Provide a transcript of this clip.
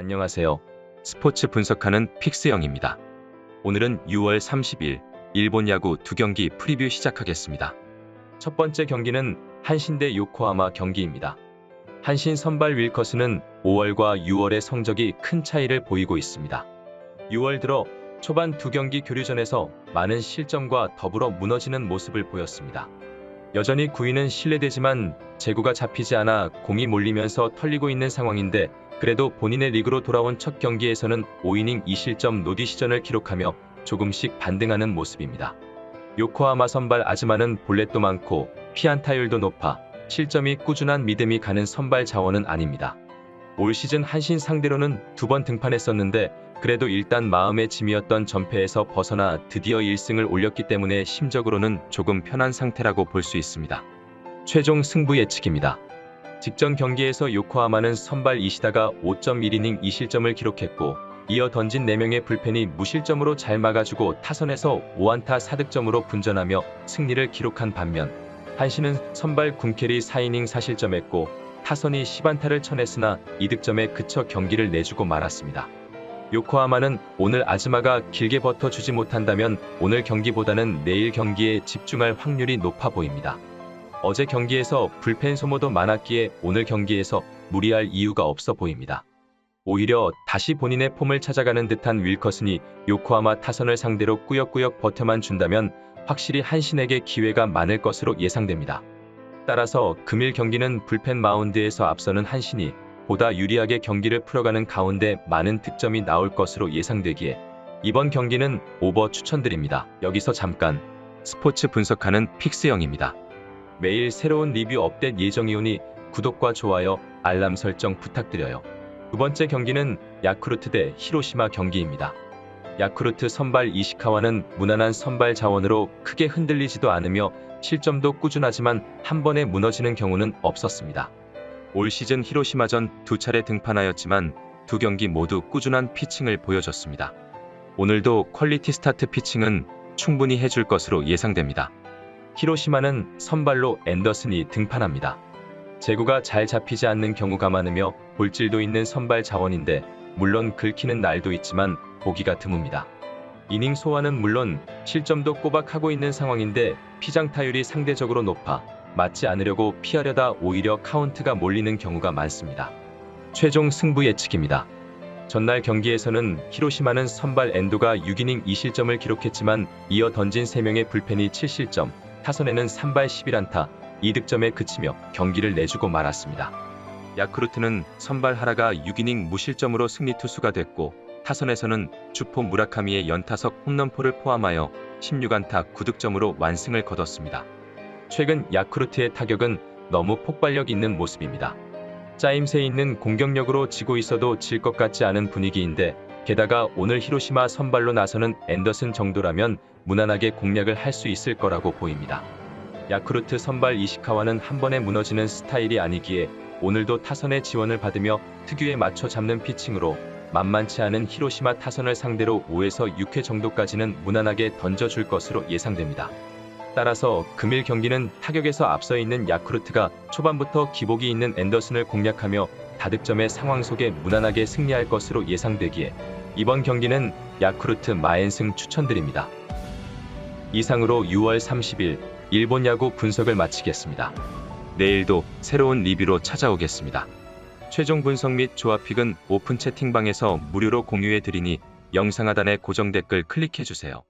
안녕하세요. 스포츠 분석하는 픽스영입니다. 오늘은 6월 30일 일본 야구 두 경기 프리뷰 시작하겠습니다. 첫 번째 경기는 한신 대 요코하마 경기입니다. 한신 선발 윌커스는 5월과 6월의 성적이 큰 차이를 보이고 있습니다. 6월 들어 초반 두 경기 교류전에서 많은 실점과 더불어 무너지는 모습을 보였습니다. 여전히 9위는 신뢰되지만 제구가 잡히지 않아 공이 몰리면서 털리고 있는 상황인데 그래도 본인의 리그로 돌아온 첫 경기에서는 5이닝 2실점 노디 시전을 기록하며 조금씩 반등하는 모습입니다. 요코하마 선발 아즈마는 볼넷도 많고 피안타율도 높아 실점이 꾸준한 믿음이 가는 선발 자원은 아닙니다. 올 시즌 한신 상대로는 두 번 등판했었는데 그래도 일단 마음의 짐이었던 전패에서 벗어나 드디어 1승을 올렸기 때문에 심적으로는 조금 편한 상태라고 볼 수 있습니다. 최종 승부 예측입니다. 직전 경기에서 요코하마는 선발 이시다가 5.1이닝 2실점을 기록했고 이어 던진 4명의 불펜이 무실점으로 잘 막아주고 타선에서 5안타 4득점으로 분전하며 승리를 기록한 반면 한신은 선발 군캐리 4이닝 4실점했고 타선이 10안타를 쳐냈으나 2득점에 그쳐 경기를 내주고 말았습니다. 요코하마는 오늘 아즈마가 길게 버텨주지 못한다면 오늘 경기보다는 내일 경기에 집중할 확률이 높아 보입니다. 어제 경기에서 불펜 소모도 많았기에 오늘 경기에서 무리할 이유가 없어 보입니다. 오히려 다시 본인의 폼을 찾아가는 듯한 윌커슨이 요코하마 타선을 상대로 꾸역꾸역 버텨만 준다면 확실히 한신에게 기회가 많을 것으로 예상됩니다. 따라서 금일 경기는 불펜 마운드에서 앞서는 한신이 보다 유리하게 경기를 풀어가는 가운데 많은 득점이 나올 것으로 예상되기에 이번 경기는 오버 추천드립니다. 여기서 잠깐 스포츠 분석하는 픽스영입니다. 매일 새로운 리뷰 업데이트 예정이오니 구독과 좋아요, 알람 설정 부탁드려요. 두 번째 경기는 야쿠르트 대 히로시마 경기입니다. 야쿠르트 선발 이시카와는 무난한 선발 자원으로 크게 흔들리지도 않으며 실점도 꾸준하지만 한 번에 무너지는 경우는 없었습니다. 올 시즌 히로시마전 두 차례 등판하였지만 두 경기 모두 꾸준한 피칭을 보여줬습니다. 오늘도 퀄리티 스타트 피칭은 충분히 해줄 것으로 예상됩니다. 히로시마는 선발로 앤더슨이 등판합니다. 제구가 잘 잡히지 않는 경우가 많으며 볼질도 있는 선발 자원인데 물론 긁히는 날도 있지만 보기가 드뭅니다. 이닝 소화는 물론 실점도 꼬박하고 있는 상황인데 피장 타율이 상대적으로 높아 맞지 않으려고 피하려다 오히려 카운트가 몰리는 경우가 많습니다. 최종 승부 예측입니다. 전날 경기에서는 히로시마는 선발 엔도가 6이닝 2실점을 기록했지만 이어 던진 3명의 불펜이 7실점, 타선에는 3발 11안타, 2득점에 그치며 경기를 내주고 말았습니다. 야쿠르트는 선발 하라가 6이닝 무실점으로 승리 투수가 됐고 타선에서는 주포 무라카미의 연타석 홈런포를 포함하여 16안타 9득점으로 완승을 거뒀습니다. 최근 야쿠르트의 타격은 너무 폭발력 있는 모습입니다. 짜임새 있는 공격력으로 지고 있어도 질 것 같지 않은 분위기인데 게다가 오늘 히로시마 선발로 나서는 앤더슨 정도라면 무난하게 공략을 할 수 있을 거라고 보입니다. 야쿠르트 선발 이시카와는 한 번에 무너지는 스타일이 아니기에 오늘도 타선의 지원을 받으며 특유에 맞춰 잡는 피칭으로 만만치 않은 히로시마 타선을 상대로 5에서 6회 정도까지는 무난하게 던져줄 것으로 예상됩니다. 따라서 금일 경기는 타격에서 앞서 있는 야쿠르트가 초반부터 기복이 있는 앤더슨을 공략하며 다득점의 상황 속에 무난하게 승리할 것으로 예상되기에 이번 경기는 야쿠르트 마엔승 추천드립니다. 이상으로 6월 30일 일본 야구 분석을 마치겠습니다. 내일도 새로운 리뷰로 찾아오겠습니다. 최종 분석 및 조합픽은 오픈 채팅방에서 무료로 공유해 드리니 영상 하단의 고정 댓글 클릭해 주세요.